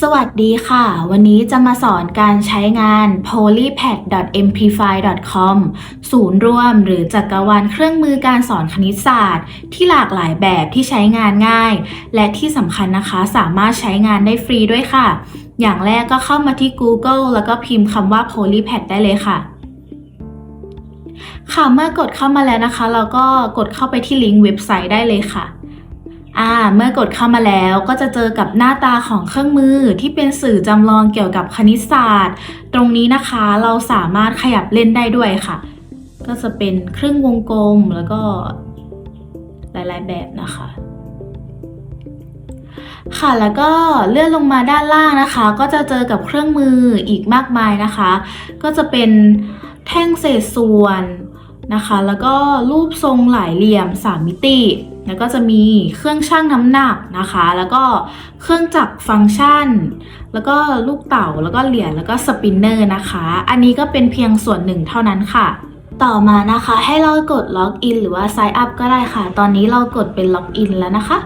สวัสดีค่ะ วันนี้จะมาสอนการใช้งาน polypad.mp5.com ศูนย์รวมหรือจักรวาลเครื่องมือการสอนคณิตศาสตร์ ที่หลากหลายแบบที่ใช้งานง่าย และที่สำคัญนะคะสามารถใช้งานได้ฟรีด้วยค่ะ อย่างแรกก็เข้ามาที่ Google แล้วก็พิมพ์คำว่า polypad ได้เลยค่ะค่ะเมื่อกดเข้ามาแล้วนะคะ เราก็กดเข้าไปที่ลิงก์เว็บไซต์ได้เลยค่ะ อ่าเมื่อกดเข้ามาแล้วก็จะเจอกับหน้าตาของเครื่องมือที่เป็นสื่อจำลองเกี่ยวกับคณิตศาสตร์ ตรงนี้นะคะเราสามารถขยับเล่นได้ด้วยค่ะ ก็จะเป็นครึ่งวงกลมแล้วก็หลายๆแบบนะคะ ค่ะแล้วก็เลื่อนลงมาด้านล่างนะคะ ก็จะเจอกับเครื่องมืออีกมากมายนะคะ ก็จะเป็นแท่งเศษส่วน นะคะ แล้วก็รูปทรงหลายเหลี่ยม 3 มิติ แล้วก็จะมีเครื่องชั่งน้ำหนักนะคะ แล้วก็เครื่องจักรฟังก์ชัน แล้วก็ลูกเต่า แล้วก็เหรียญ แล้วก็สปินเนอร์นะคะ อันนี้ก็เป็นเพียงส่วนหนึ่งเท่านั้นค่ะต่อมานะคะให้เรากดล็อกอินหรือว่า Sign Up ก็ได้ค่ะ ตอนนี้เรากดเป็นล็อกอินแล้วนะคะ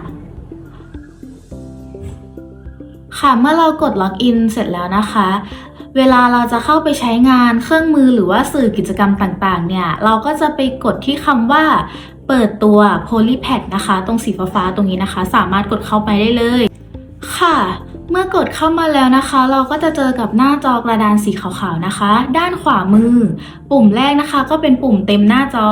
ค่ะเมื่อเรากดล็อกอินเสร็จแล้วนะคะ เวลาเราจะเข้าไปใช้งานเครื่องมือหรือว่าสื่อกิจกรรมต่างๆ เนี่ย เราก็จะไปกดที่คำว่าเปิดตัว Polypad นะคะ ตรงสีฟ้าๆตรงนี้นะคะ สามารถกดเข้าไปได้เลย ค่ะเมื่อกดเข้ามาแล้วนะคะ เราก็จะเจอกับหน้าจอกระดานสีขาวๆนะคะ ด้านขวามือ ปุ่มแรกนะคะ ก็เป็นปุ่มเต็มหน้าจอ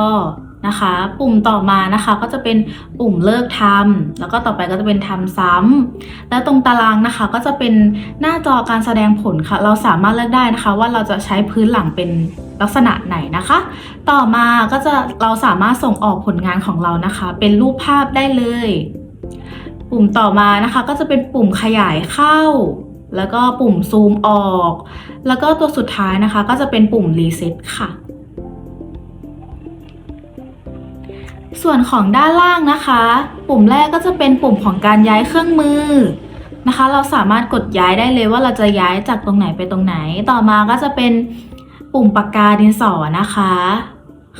นะคะ ปุ่มต่อมานะคะก็จะเป็นปุ่มเลิกทำแล้วก็ต่อไปก็จะเป็นทำซ้ำแล้วตรงตารางนะคะก็จะเป็นหน้าจอการแสดงผลค่ะ เราสามารถเลือกได้นะคะ ว่าเราจะใช้พื้นหลังเป็นลักษณะไหนนะคะ ต่อมาก็จะเราสามารถส่งออกผลงานของเรานะคะ เป็นรูปภาพได้เลย ปุ่มต่อมานะคะ ก็จะเป็นปุ่มขยายเข้า แล้วก็ปุ่มซูมออก แล้วก็ตัวสุดท้ายนะคะ ก็จะเป็นปุ่มรีเซ็ตค่ะ ส่วนของด้านล่างนะคะ ปุ่มแรกก็จะเป็นปุ่มของการย้ายเครื่องมือนะคะ เราสามารถกดย้ายได้เลยว่าเราจะย้ายจากตรงไหนไปตรงไหน ต่อมาก็จะเป็นปุ่มปากกาดินสอนะคะ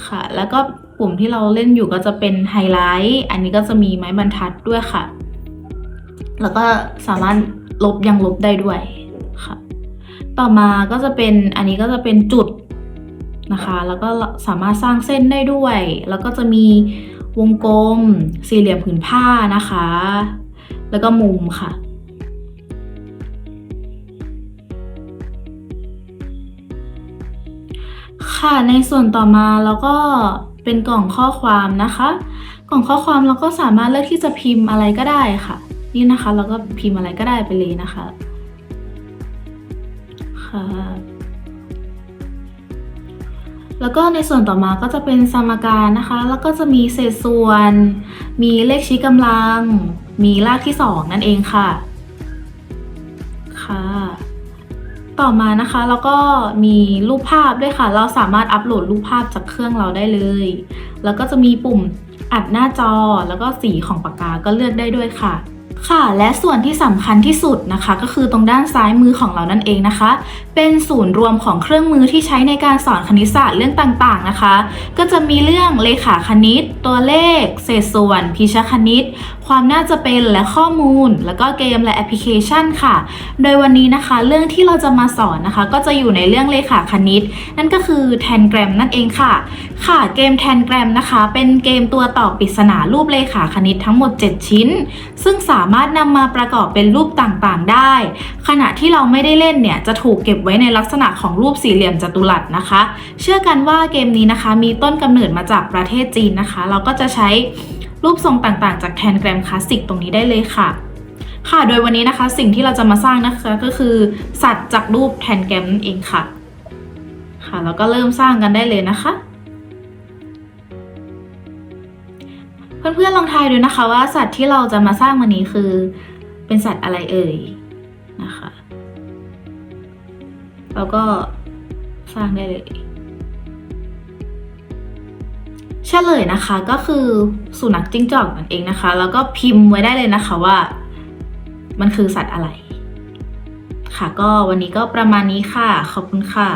ค่ะ แล้วก็ปุ่มที่เราเล่นอยู่ก็จะเป็นไฮไลท์ อันนี้ก็จะมีไม้บรรทัดด้วยค่ะ แล้วก็สามารถลบยังลบได้ด้วยค่ะ ต่อมาก็จะเป็นอันนี้ก็จะเป็นจุด นะคะ แล้วก็สามารถสร้างเส้นได้ด้วย แล้วก็จะมีวงกลม สี่เหลี่ยมผืนผ้านะคะ แล้วก็มุมค่ะค่ะในส่วนต่อมาเราก็เป็นกล่องข้อความนะคะ กล่องข้อความเราก็สามารถเลือกที่จะพิมพ์อะไรก็ได้ค่ะ นี่นะคะเราก็พิมพ์อะไรก็ได้ไปเลยนะคะค่ะ แล้วก็ในส่วนต่อมาก็จะเป็นสมการนะคะ แล้วก็จะมีเศษส่วน มีเลขชี้กำลัง มีรากที่สองนั่นเองค่ะ ค่ะ ต่อมานะคะแล้วก็มีรูปภาพด้วยค่ะ เราสามารถอัปโหลดรูปภาพจากเครื่องเราได้เลย แล้วก็จะมีปุ่มอัดหน้าจอแล้วก็สีของปากกาก็เลือกได้ด้วยค่ะ ค่ะ และส่วนที่สำคัญที่สุดนะคะ ก็คือตรงด้านซ้ายมือของเรานั่นเองนะคะ เป็นศูนย์รวมของเครื่องมือที่ใช้ในการสอนคณิตศาสตร์เรื่องต่างๆนะคะ ก็จะมีเรื่องเลขาคณิต ตัวเลข เศษส่วน พิชคณิต ความน่าจะเป็นและข้อมูล แล้วก็เกมและแอปพลิเคชันค่ะ โดยวันนี้นะคะ เรื่องที่เราจะมาสอนนะคะ ก็จะอยู่ในเรื่องเลขาคณิต นั่นก็คือแทนแกรมนั่นเองค่ะ ค่ะเกมแทนแกรมนะคะ เป็นเกมตัวตอบปริศนารูปเลขาคณิตทั้งหมด 7 ชิ้น ซึ่งสามารถนำมาประกอบเป็นรูปต่างๆ ได้ ขณะที่เราไม่ได้เล่นเนี่ยจะถูกเก็บไว้ในลักษณะของรูปสี่เหลี่ยมจัตุรัสนะคะ เชื่อกันว่าเกมนี้นะคะ มีต้นกำเนิดมาจากประเทศจีนนะคะ เราก็จะใช้ รูปทรงต่างๆ จากแทนแกรมคลาสสิกตรงนี้ได้เลยค่ะ ค่ะ โดยวันนี้นะคะสิ่งที่เราจะมาสร้างนะคะก็คือ สัตว์จากรูปแทนแกรมนั่นเองค่ะ ค่ะแล้วก็เริ่มสร้างกันได้เลยนะคะเพื่อนๆลองทายดูนะคะว่าสัตว์ที่เราจะมาสร้างวันนี้คือ เป็นสัตว์อะไรเอ่ยนะคะ แล้วก็สร้างได้เลย เฉลยนะคะก็คือสุนัขจิ้งจอกนั่นเองนะคะ แล้วก็พิมพ์ไว้ได้เลยนะคะว่า มันคือสัตว์อะไร ค่ะก็วันนี้ก็ประมาณนี้ค่ะ ขอบคุณค่ะ